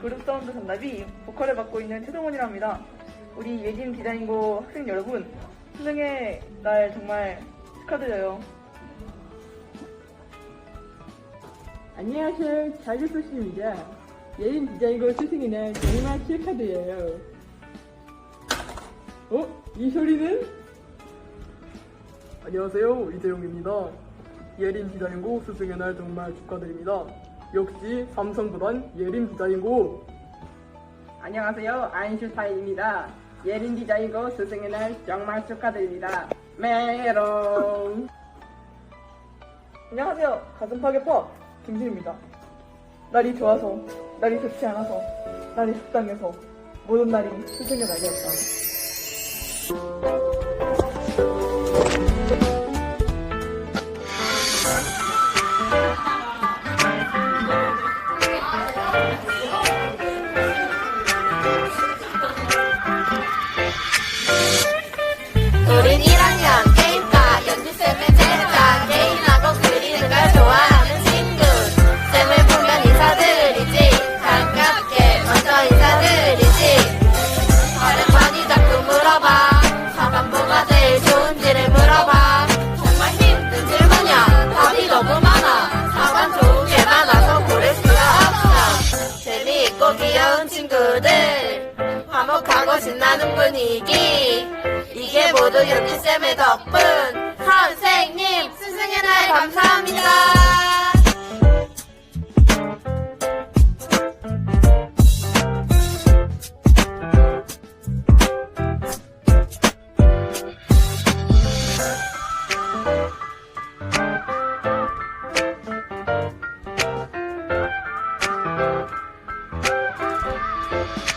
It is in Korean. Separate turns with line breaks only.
그룹 사운드 산나비 보컬을 맡고 있는 최동원이랍니다. 우리 예진 디자인고 학생 여러분, 수능의 날 정말 축하드려요.
안녕하세요. 자주소씨입니다. 예인 디자인고 스승의 날 정말 축하드려요. 어? 이 소리는?
안녕하세요 이재용입니다. 예린 디자인고 스승의 날 정말 축하드립니다. 역시 삼성보단 예린 디자인고
안녕하세요. 아인슈타인입니다. 예린 디자인고 스승의 날 정말 축하드립니다. 메롱.
안녕하세요. 가슴팍의법 김진입니다. 날이 좋아서, 날이 좋지 않아서, 날이 적당해서 모든 날이 스승의 날이었다.
귀여운 친구들. 화목하고 신나는 분위기. 이게 모두 연기쌤의 덕분. 선생님 스승의 날 감사합니다 Thank you.